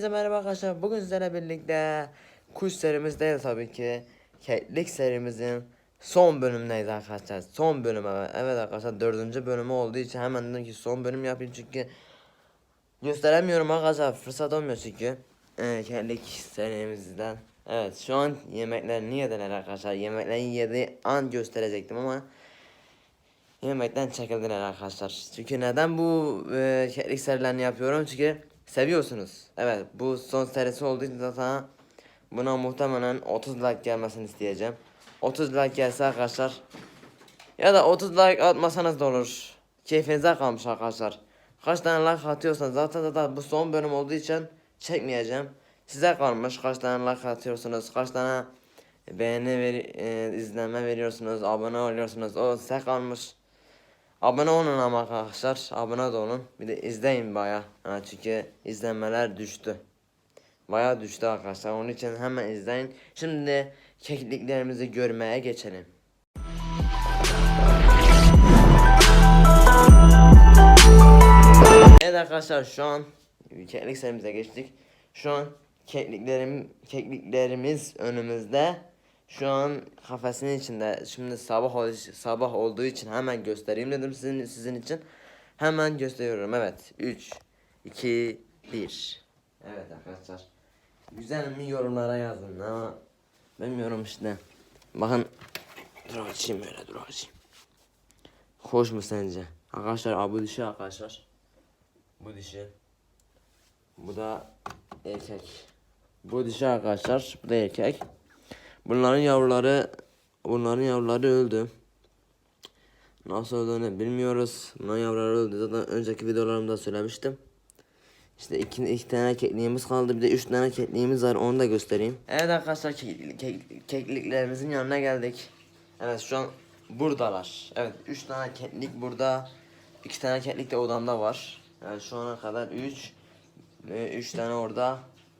Herkese merhaba arkadaşlar. Bugün sizlerle birlikte kuş serimiz değil tabii ki. Keklik serimizin son bölümündeyiz arkadaşlar. Son bölüm evet. Evet arkadaşlar dördüncü bölümü olduğu için hemen dedim ki son bölüm yapayım çünkü gösteremiyorum arkadaşlar. Fırsat olmuyor çünkü. Ee, keklik serimizden. Evet şu an yemeklerini yediler arkadaşlar. Yemeklerini yedi an gösterecektim ama Yemekten çekildiler arkadaşlar. Çünkü neden bu e, keklik serilerini yapıyorum? Çünkü seviyorsunuz. Evet bu son serisi olduğu için zaten buna muhtemelen 30 like gelmesini isteyeceğim. 30 like gelse arkadaşlar ya da 30 like atmasanız da olur. Keyfinize kalmış arkadaşlar. Kaç tane like atıyorsanız zaten zaten bu son bölüm olduğu için çekmeyeceğim. Size kalmış kaç tane like atıyorsunuz, kaç tane beğeni ver, e, izlenme veriyorsunuz, abone oluyorsunuz. O size kalmış. Abone olun ama arkadaşlar. Abone de olun. Bir de izleyin baya. Ha, çünkü izlenmeler düştü. Baya düştü arkadaşlar. Onun için hemen izleyin. Şimdi kekliklerimizi görmeye geçelim. Evet arkadaşlar şu an keklik serimize geçtik. Şu an kekliklerim kekliklerimiz önümüzde. Şu an kafesinin içinde. Şimdi sabah ol- sabah olduğu için hemen göstereyim dedim sizin sizin için. Hemen gösteriyorum. Evet. 3 2 1. Evet arkadaşlar. Güzel mi yorumlara yazın ama bilmiyorum işte. Bakın dur açayım böyle dur açayım. Hoş mu sence? Arkadaşlar bu dişi arkadaşlar. Bu dişi. Bu da erkek. Bu dişi arkadaşlar. Bu da erkek. Bunların yavruları bunların yavruları öldü. Nasıl öldüğünü bilmiyoruz. Bunların yavruları öldü. Zaten önceki videolarımda söylemiştim. İşte iki, iki tane kekliğimiz kaldı. Bir de üç tane kekliğimiz var. Onu da göstereyim. Evet arkadaşlar kek, kek, kekliklerimizin yanına geldik. Evet şu an buradalar. Evet üç tane keklik burada. iki tane keklik de odamda var. Yani şu ana kadar üç. Üç tane orada.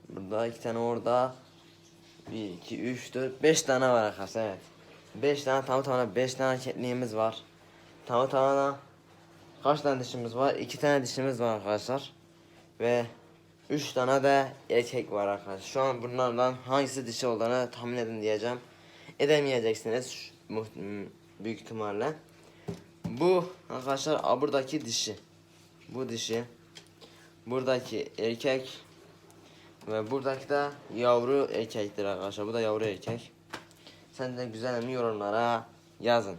Burada iki tane orada. 1, 2, 3, 4, 5 tane var arkadaşlar evet. 5 tane tamam tamam 5 tane kekliğimiz var. Tamam tamam kaç tane dişimiz var? 2 tane dişimiz var arkadaşlar. Ve 3 tane de erkek var arkadaşlar. Şu an bunlardan hangisi dişi olduğunu tahmin edin diyeceğim. Edemeyeceksiniz büyük ihtimalle. Bu arkadaşlar buradaki dişi. Bu dişi. Buradaki erkek. Ve buradaki de yavru erkektir arkadaşlar. Bu da yavru erkek. Sen de güzel mi yorumlara yazın.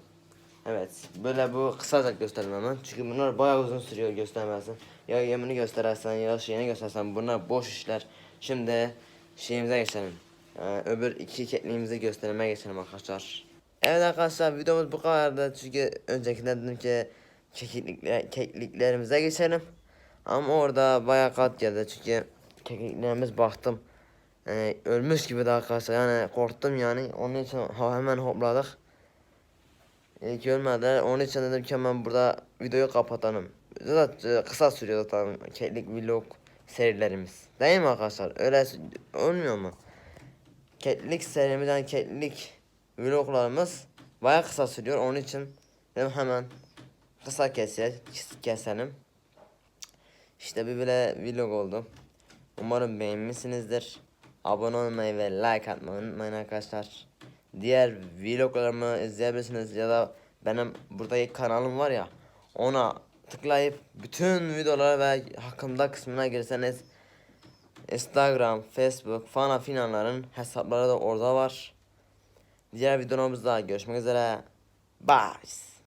Evet. Böyle bu kısaca gösterdim hemen. Çünkü bunlar bayağı uzun sürüyor göstermesi. Ya yemini gösterersen ya şeyini göstersen bunlar boş işler. Şimdi şeyimize geçelim. Ee, öbür iki kekliğimizi göstermeye geçelim arkadaşlar. Evet arkadaşlar videomuz bu kadardı. Çünkü öncekinde dedim ki keklikler, kekliklerimize geçelim. Ama orada bayağı kat geldi çünkü kekliklerimiz baktım. Ee, ölmüş gibi de arkadaşlar yani korktum yani onun için hemen hopladık. İlk ölmediler onun için dedim ki hemen burada videoyu kapatalım. Zaten kısa sürüyor zaten keklik vlog serilerimiz. Değil mi arkadaşlar? Öyle olmuyor mu? Keklik serimizden keklik vloglarımız bayağı kısa sürüyor onun için dedim hemen kısa keselim, keselim. İşte bir böyle vlog oldu. Umarım beğenmişsinizdir. Abone olmayı ve like atmayı unutmayın arkadaşlar. Diğer vloglarımı izleyebilirsiniz ya da benim buradaki kanalım var ya ona tıklayıp bütün videolara ve hakkımda kısmına girseniz Instagram, Facebook falan filanların hesapları da orada var. Diğer videolarımızda görüşmek üzere. Bye.